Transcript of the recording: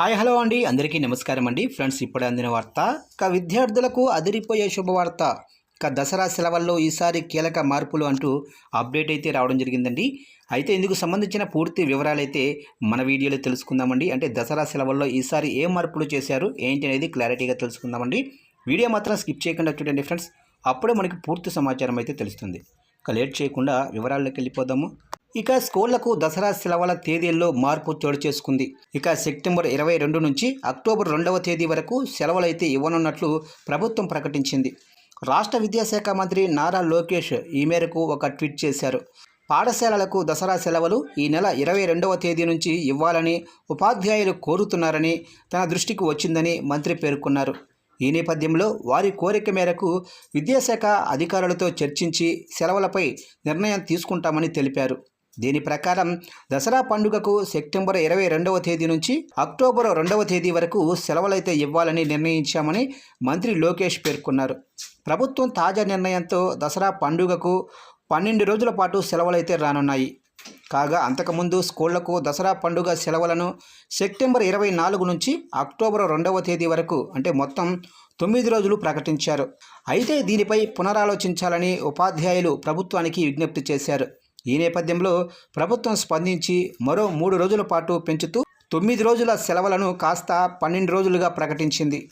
Hi hello అండి. అందరికీ నమస్కారం అండి. ఫ్రెండ్స్ ఇప్పుడు అందిన వార్త ఇక విద్యార్థులకు అదిరిపోయే శుభవార్త. ఇక దసరా సెలవుల్లో ఈసారి కీలక మార్పులు అంటూ అప్డేట్ అయితే రావడం జరిగిందండి. అయితే ఇందుకు సంబంధించిన పూర్తి వివరాలు అయితే మన వీడియోలో తెలుసుకుందామండి. అంటే దసరా సెలవుల్లో ఈసారి ఏ మార్పులు చేశారు ఏంటి అనేది క్లారిటీగా తెలుసుకుందామండి. వీడియో మాత్రం స్కిప్ చేయకుండా చూడండి ఫ్రెండ్స్. అప్పుడే మనకి పూర్తి సమాచారం అయితే తెలుస్తుంది. ఇక లేట్ చేయకుండా వివరాల్లోకి వెళ్ళిపోదాము. ఇక స్కూళ్ళకు దసరా సెలవుల తేదీల్లో మార్పు చోటు చేసుకుంది. ఇక సెప్టెంబర్ ఇరవై రెండు నుంచి అక్టోబర్ రెండవ తేదీ వరకు సెలవులైతే ఇవ్వనున్నట్లు ప్రభుత్వం ప్రకటించింది. రాష్ట్ర విద్యాశాఖ మంత్రి నారా లోకేష్ ఈ మేరకు ఒక ట్వీట్ చేశారు. పాఠశాలలకు దసరా సెలవులు ఈ నెల ఇరవై రెండవ తేదీ నుంచి ఇవ్వాలని ఉపాధ్యాయులు కోరుతున్నారని తన దృష్టికి వచ్చిందని మంత్రి పేర్కొన్నారు. ఈ నేపథ్యంలో వారి కోరిక మేరకు విద్యాశాఖ అధికారులతో చర్చించి సెలవులపై నిర్ణయం తీసుకుంటామని తెలిపారు. దీని ప్రకారం దసరా పండుగకు సెప్టెంబర్ ఇరవై రెండవ తేదీ నుంచి అక్టోబర్ రెండవ తేదీ వరకు సెలవులైతే ఇవ్వాలని నిర్ణయించామని మంత్రి లోకేష్ పేర్కొన్నారు. ప్రభుత్వం తాజా నిర్ణయంతో దసరా పండుగకు పన్నెండు రోజుల పాటు సెలవులైతే రానున్నాయి. కాగా అంతకుముందు స్కూళ్ళకు దసరా పండుగ సెలవులను సెప్టెంబర్ ఇరవై నాలుగు నుంచి అక్టోబర్ రెండవ తేదీ వరకు అంటే మొత్తం తొమ్మిది రోజులు ప్రకటించారు. అయితే దీనిపై పునరాలోచించాలని ఉపాధ్యాయులు ప్రభుత్వానికి విజ్ఞప్తి చేశారు. ఈ నేపథ్యంలో ప్రభుత్వం స్పందించి మరో మూడు రోజుల పాటు పెంచుతూ తొమ్మిది రోజుల సెలవులను కాస్త పన్నెండు రోజులుగా ప్రకటించింది.